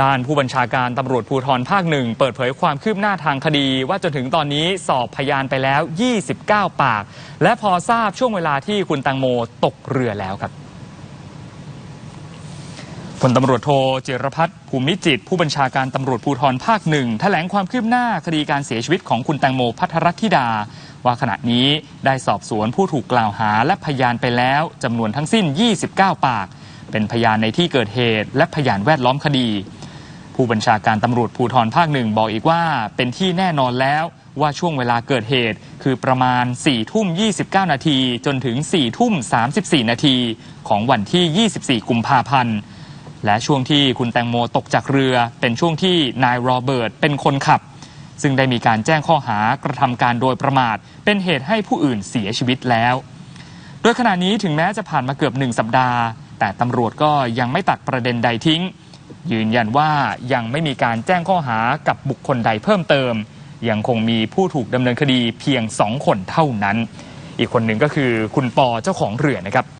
ด้านผู้บัญชาการตำรวจภูธรภาคหนึ่งเปิดเผยความคืบหน้าทางคดี ว่าจนถึงตอนนี้สอบพยานไปแล้ว 29 ปาก และพอทราบช่วงเวลาที่คุณตังโมตกเรือแล้วครับพลตำรวจโทจิรพัฒน์ภูมิจิต ผู้บัญชาการตำรวจภูธรภาคหนึ่งแถลงความคืบหน้าคดีการเสียชีวิตของคุณแตงโมพัทรธิดา ว่าขณะนี้ได้สอบสวนผู้ถูกกล่าวหาและพยานไปแล้วจำนวนทั้งสิ้น 29 ปาก เป็นพยานในที่เกิดเหตุและพยานแวดล้อมคดี ผู้บัญชาการตำรวจภูธรภาคหนึ่งบอกอีกว่า เป็นที่แน่นอนแล้วว่าช่วงเวลาเกิดเหตุ คือประมาณ 4 ทุ่ม 29 นาที จนถึง 4 ทุ่ม 34 นาที ของวันที่ 24 กุมภาพันธ์ และช่วงที่คุณแตงโมตกจากเรือ เป็นช่วงที่นายโรเบิร์ตเป็นคนขับ ซึ่งได้มีการแจ้งข้อหากระทำการโดยประมาท เป็นเหตุให้ผู้อื่นเสียชีวิตแล้ว โดยขณะนี้ถึงแม้จะผ่านมาเกือบหนึ่งสัปดาห์ แต่ตำรวจก็ยังไม่ตัดประเด็นใดทิ้ง ยืนยันว่ายังไม่มีการแจ้งข้อหากับบุคคลใดเพิ่มเติม ยังคงมีผู้ถูกดำเนินคดีเพียงสองคนเท่านั้น อีกคนหนึ่งก็คือคุณปอเจ้าของเรือนะครับ